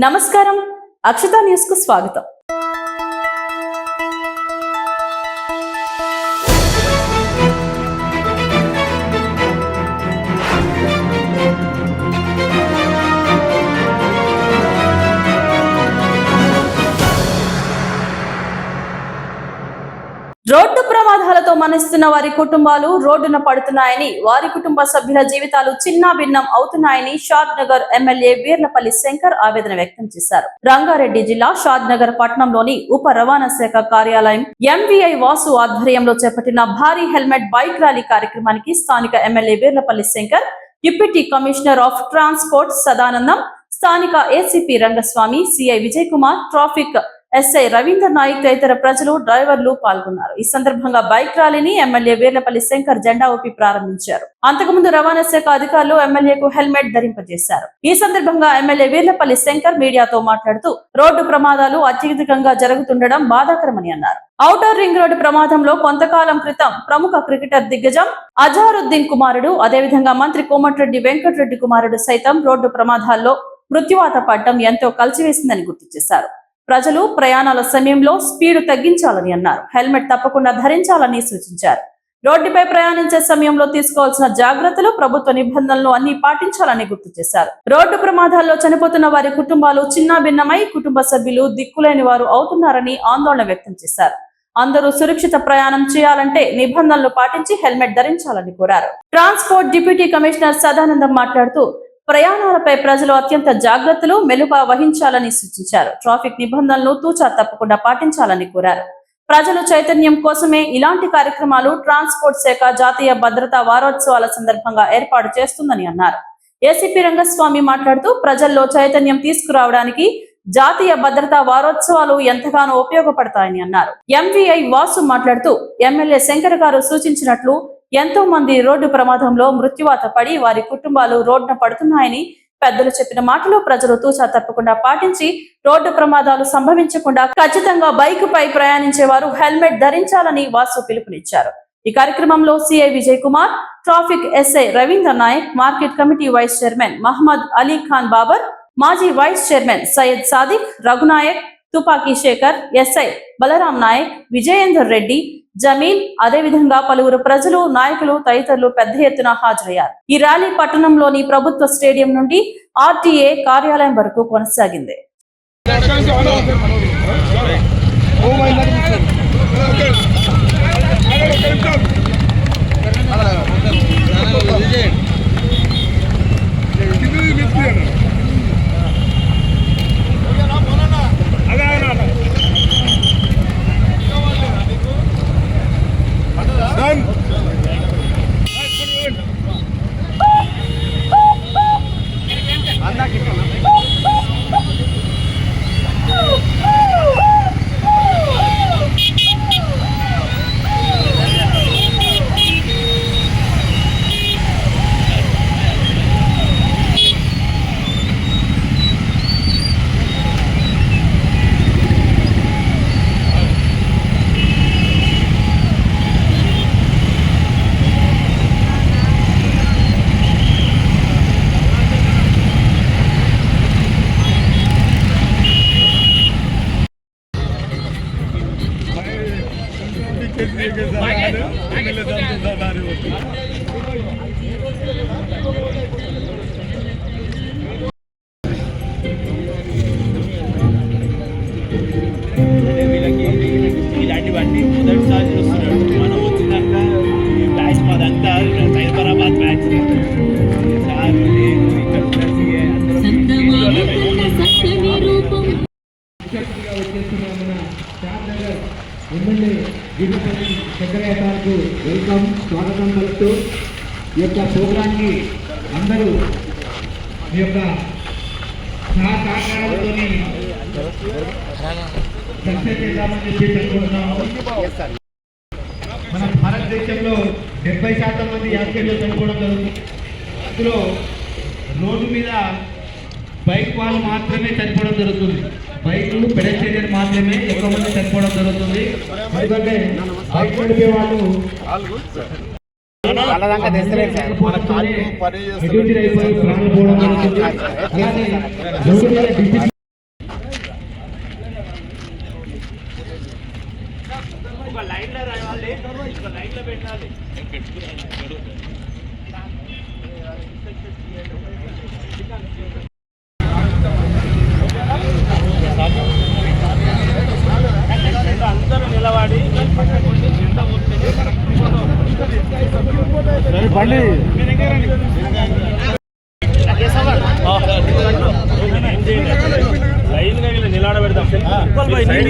నమస్కారం. అక్షత న్యూస్కు స్వాగతం. రోడ్డు ప్రమాదాలతో మనిస్తున్న వారి కుటుంబాలు రోడ్డున పడుతున్నాయని వారి కుటుంబ సభ్యుల జీవితాలు చిన్న భిన్నం అవుతున్నాయని షాద్ నగర్ ఎమ్మెల్యే వీర్లపల్లి శంకర్ ఆవేదన వ్యక్తం చేశారు. రంగారెడ్డి జిల్లా షాద్ నగర్ పట్టణంలోని ఉప రవాణా శాఖ కార్యాలయం ఎంవీఐ వాసు ఆధ్వర్యంలో చేపట్టిన భారీ హెల్మెట్ బైక్ ర్యాలీ కార్యక్రమానికి స్థానిక MLA Veerlapally Shankar deputy commissioner of transport Sadanandam స్థానిక ACP Rangaswamy CI Vijay Kumar traffic SI Ravinder Nayak తదితర ప్రజలు డ్రైవర్లు పాల్గొన్నారు. ఈ సందర్భంగా బైక్ ర్యాలీని ఎమ్మెల్యే వీర్లపల్లి శంకర్ జెండా ఊపి ప్రారంభించారు. అంతకుముందు రవాణా శాఖ అధికారులు ఎమ్మెల్యేకు హెల్మెట్ ధరింపజేశారు. ఈ సందర్భంగా ఎమ్మెల్యే వీర్లపల్లి శంకర్ మీడియాతో మాట్లాడుతూ రోడ్డు ప్రమాదాలు అత్యధికంగా జరుగుతుండడం బాధాకరమని అన్నారు. ఔటర్ రింగ్ రోడ్డు ప్రమాదంలో కొంతకాలం క్రితం ప్రముఖ క్రికెటర్ దిగ్గజం అజారుద్దీన్ కుమారుడు అదేవిధంగా మంత్రి కోమటిరెడ్డి వెంకటరెడ్డి కుమారుడు సైతం రోడ్డు ప్రమాదాల్లో మృత్యువాత పడడం ఎంతో కలిసివేసిందని గుర్తు చేశారు. ప్రజలు ప్రయాణాల సమయంలో స్పీడ్ తగ్గించాలని అన్నారు. హెల్మెట్ తప్పకుండా ధరించాలని సూచించారు. రోడ్డుపై ప్రయాణించే సమయంలో తీసుకోవాల్సిన జాగ్రత్తలు ప్రభుత్వ నిబంధనలు అన్ని పాటించాలని గుర్తు చేశారు. రోడ్డు ప్రమాదాల్లో చనిపోతున్న వారి కుటుంబాలు చిన్న భిన్నమై కుటుంబ సభ్యులు దిక్కులేని వారు అవుతున్నారని ఆందోళన వ్యక్తం చేశారు. అందరూ సురక్షిత ప్రయాణం చేయాలంటే నిబంధనలు పాటించి హెల్మెట్ ధరించాలని కోరారు. ట్రాన్స్పోర్ట్ డిప్యూటీ కమిషనర్ సదానందం మాట్లాడుతూ ప్రయాణాలపై ప్రజలు అత్యంత జాగ్రత్తలు మెలుప వహించాలని సూచించారు. ట్రాఫిక్ నిబంధనలు తూచా తప్పకుండా పాటించాలని కోరారు. ప్రజలు చైతన్యం కోసమే ఇలాంటి కార్యక్రమాలు ట్రాన్స్పోర్ట్ శాఖ జాతీయ భద్రతా వారోత్సవాల సందర్భంగా ఏర్పాటు చేస్తుందని అన్నారు. ఏసీపీ రంగస్వామి మాట్లాడుతూ ప్రజల్లో చైతన్యం తీసుకురావడానికి జాతీయ భద్రతా వారోత్సవాలు ఎంతగానో ఉపయోగపడతాయని అన్నారు. ఎంవీఐ వాసు మాట్లాడుతూ ఎమ్మెల్యే శంకర్ గారు సూచించినట్లు ఎంతో మంది రోడ్డు ప్రమాదంలో మృత్యువాత పడి వారి కుటుంబాలు రోడ్డున పడుతున్నాయని పెద్దలు చెప్పిన మాటలు ప్రజలు తూచా తప్పకుండా పాటించి రోడ్డు ప్రమాదాలు సంభవించకుండా ఖచ్చితంగా బైక్ పై ప్రయాణించే వారు హెల్మెట్ ధరించాలని వాసు పిలుపునిచ్చారు. ఈ కార్యక్రమంలో CI Vijay Kumar traffic SI Ravindra Nayak market committee vice chairman Mohammed Ali Khan Babar మాజీ vice chairman Syed Sadiq Raghunayak Tupaki Shekar SI Balaram Nayak Vijayender Reddy Jameel అదేవిధంగా పలువురు ప్రజలు నాయకులు తదితరులు పెద్ద ఎత్తున హాజరయ్యారు ఈ ర్యాలీ పట్టణంలోని ప్రభుత్వ స్టేడియం నుండి ఆర్టీఏ కార్యాలయం వరకు కొనసాగింది Done. వీళ్ళకి గిరిపల్లి వెల్కమ్ స్వాగతం కలుపుతూ ఈ యొక్క ప్రోగ్రాంకి అందరూ మీ యొక్క సహకారంతో సక్సెస్ చేద్దామని చెప్పి అనుకుంటున్నాము మన భారతదేశంలో డెబ్బై శాతం మంది యాక్సిడెంట్లు చనిపోవడం జరుగుతుంది. అందులో రోడ్డు మీద బైక్ వాళ్ళు మాత్రమే చనిపోవడం జరుగుతుంది. బైక్లు పెడస్టేరియన్ మాత్రమే ఎక్కువ మంది చనిపోవడం జరుగుతుంది ఎందుకంటే బైక్ నడిపే వాళ్ళు ప్రాణాలు పోవడం జరుగుతుంది అలానే రోడ్డు మీద డిసిప్లిన్ లైన్గా వీళ్ళు నిలబడబెడదాం తర్వాత మీరు హెల్మెట్ పెట్టుకొని పోండి మీరు వస్తే మేము ఒక్కరే కనిపిస్తారు వీళ్ళ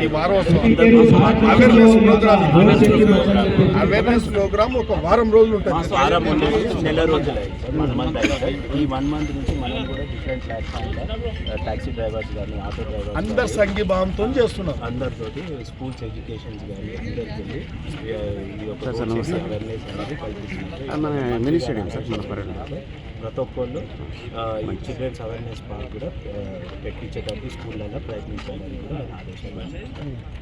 ఈ వారోత్సవం అవేర్నెస్ ప్రోగ్రామ్ అవేర్నెస్ ప్రోగ్రామ్ ఒక వారం రోజులు ఉంటుంది వారం నెల రోజులు అయింది వన్ మంత్ అయింది ఈ వన్ మంత్ నుంచి మనం కూడా డిఫరెంట్ ప్లాట్ఫామ్లో టాక్సీ డ్రైవర్స్ కానీ ఆటో డ్రైవర్స్ అందరు సంఘీభావంతో అందరితోటి స్కూల్స్ ఎడ్యుకేషన్స్ కానీ అందరికి వెళ్ళి ఈ యొక్క అవేర్నెస్ అనేది మన సార్ మన పర్యటన ప్రతి ఒక్కళ్ళు చిల్డ్రన్స్ అవేర్నెస్ పార్క్ కూడా ఆ, పెట్టించేటట్టు స్కూళ్ళల్లో ప్రయత్నించాలని కూడా నేను ఆదేశాలు.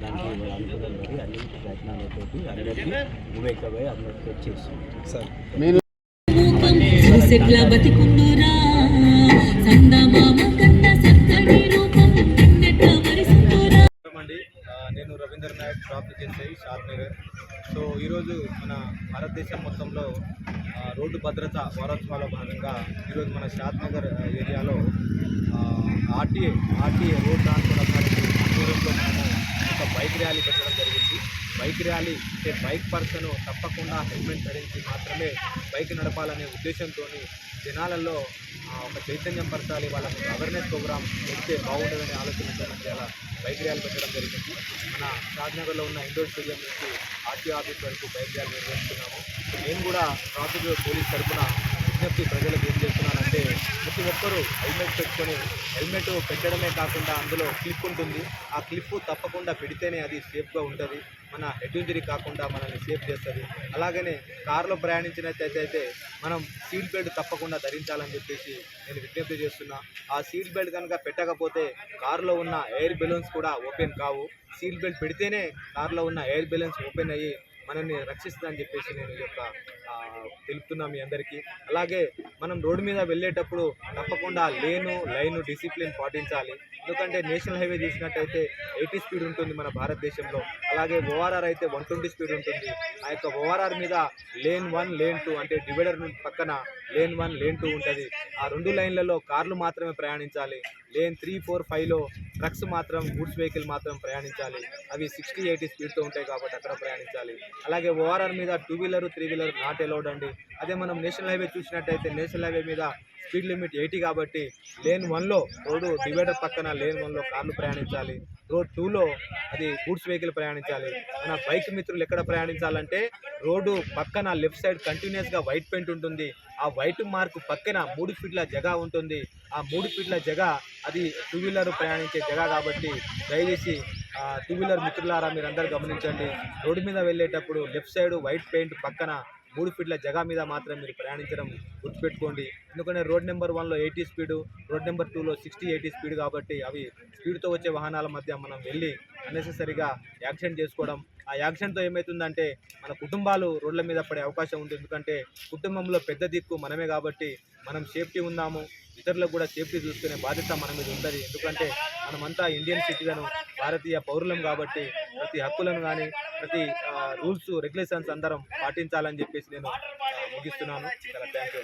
దానికి అనుకున్నాను మరి అన్ని ప్రయత్నాలతోటి అందరికీ వివేకమై అందరికీ చేస్తున్నాం సార్. చూసెట్లా బతికుండురా సందమామ కన్న సత్తడి రూపం నిన్నెట్లా మరిస్తుందురా అండి ఆ, నేను రవీంద్ర నాయక్ షాప్ షాద్ నగర్ సో ఈరోజు మన భారతదేశం మొత్తంలో రోడ్డు భద్రత వారోత్సవాల భాగంగా ఈరోజు మన షాద్ నగర్ ఏరియాలో RTA RTA road transport authority ఆధ్వర్యంలో మనము ఒక బైక్ ర్యాలీ పెట్టడం జరిగింది. బైక్ ర్యాలీ అంటే బైక్ పర్సన్ తప్పకుండా హెల్మెట్ ధరించి మాత్రమే బైక్ నడపాలనే ఉద్దేశంతో జనాలలో ఒక చైతన్యం పరచాలి వాళ్ళకి అవేర్నెస్ ప్రోగ్రామ్ పెడితే బాగుంటుందనే ఆలోచనతో చాలా అలా బైక్ ర్యాలీ పెట్టడం జరిగింది. మన షాద్నగర్లో ఉన్న ఇండోర్ స్టేడియం నుంచి ఆర్టీ ఆఫీస్ వరకు బైక్ ర్యాలీ నిర్వహిస్తున్నాము. నేను కూడా ట్రాఫిక్ పోలీస్ తరఫున విజ్ఞప్తి ప్రజలకు ప్రతి ఒక్కరూ హెల్మెట్ పెట్టుకొని హెల్మెట్ పెట్టడమే కాకుండా అందులో క్లిప్ ఉంటుంది. ఆ క్లిప్ తప్పకుండా పెడితేనే అది సేఫ్గా ఉంటుంది. మన హెడ్ ఇంజరీ కాకుండా మనల్ని సేఫ్ చేస్తుంది. అలాగనే కారులో ప్రయాణించినట్టయితే అయితే మనం సీట్ బెల్ట్ తప్పకుండా ధరించాలని చెప్పేసి నేను విజ్ఞప్తి చేస్తున్నా. ఆ సీట్ బెల్ట్ కనుక పెట్టకపోతే కారులో ఉన్న ఎయిర్ బెలూన్స్ కూడా ఓపెన్ కావు. సీట్ బెల్ట్ పెడితేనే కారులో ఉన్న ఎయిర్ బెలూన్స్ ఓపెన్ అయ్యి మనల్ని రక్షిస్తుందని చెప్పేసి నేను యొక్క తెలుపుతున్నా మీ అందరికీ. అలాగే మనం రోడ్డు మీద వెళ్ళేటప్పుడు తప్పకుండా లేను లైను డిసిప్లిన్ పాటించాలి. ఎందుకంటే నేషనల్ హైవే చూసినట్టయితే ఎయిటీ స్పీడ్ ఉంటుంది మన భారతదేశంలో. అలాగే ఓఆర్ఆర్ అయితే వన్ ట్వంటీ స్పీడ్ ఉంటుంది. ఆ యొక్క ఓఆర్ఆర్ మీద లేన్ వన్ లేన్ టూ అంటే డివైడర్ పక్కన లేన్ వన్ లేన్ టూ ఉంటుంది. ఆ రెండు లైన్లలో కార్లు మాత్రమే ప్రయాణించాలి. లేన్ త్రీ ఫోర్ ఫైవ్లో ట్రక్స్ మాత్రం గూడ్స్ వెహికల్ మాత్రం ప్రయాణించాలి. అవి సిక్స్టీ ఎయిటీ స్పీడ్తో ఉంటాయి కాబట్టి అక్కడ ప్రయాణించాలి. అలాగే ఓఆర్ఆర్ మీద two wheeler three wheeler not allowed అండి. అదే మనం నేషనల్ హైవే చూసినట్టయితే నేషనల్ హైవే మీద స్పీడ్ లిమిట్ ఎయిటీ కాబట్టి లేన్ వన్లో రోడ్డు డివైడర్ పక్కన లేన్ వన్లో కార్లు ప్రయాణించాలి. రోడ్ టూలో అది గూడ్స్ వెహికల్ ప్రయాణించాలి. మన బైక్ మిత్రులు ఎక్కడ ప్రయాణించాలంటే రోడ్డు పక్కన లెఫ్ట్ సైడ్ కంటిన్యూస్గా వైట్ పెయింట్ ఉంటుంది. ఆ వైట్ మార్క్ పక్కన మూడు ఫీట్ల జగా ఉంటుంది. ఆ మూడు ఫీట్ల జగా అది టూ వీలర్ ప్రయాణించే జగా కాబట్టి దయచేసి టూ వీలర్ మిత్రులారా మీరందరూ గమనించండి. రోడ్డు మీద వెళ్ళేటప్పుడు లెఫ్ట్ సైడ్ వైట్ పెయింట్ పక్కన మూడు ఫీట్ల జగా మీద మాత్రం మీరు ప్రయాణించడం గుర్తుపెట్టుకోండి. ఎందుకంటే రోడ్ నెంబర్ వన్లో ఎయిటీ స్పీడు రోడ్ నెంబర్ టూలో సిక్స్టీ ఎయిటీ స్పీడ్ కాబట్టి అవి స్పీడ్తో వచ్చే వాహనాల మధ్య మనం వెళ్ళి అన్నెసెసరీగా యాక్సిడెంట్ చేసుకోవడం ఆ యాక్షన్తో ఏమవుతుందంటే మన కుటుంబాలు రోడ్ల మీద పడే అవకాశం ఉంది. ఎందుకంటే కుటుంబంలో పెద్ద దిక్కు మనమే కాబట్టి మనం సేఫ్టీ ఉన్నాము ఇతరులకు కూడా సేఫ్టీ చూసుకునే బాధ్యత మన మీద ఉంటుంది. ఎందుకంటే మనమంతా ఇండియన్ సిటిజన్ భారతీయ పౌరులం కాబట్టి ప్రతి హక్కులను కానీ ప్రతి రూల్స్ రెగ్యులేషన్స్ అందరం పాటించాలని చెప్పేసి నేను ముగిస్తున్నాను. చాలా థ్యాంక్ యూ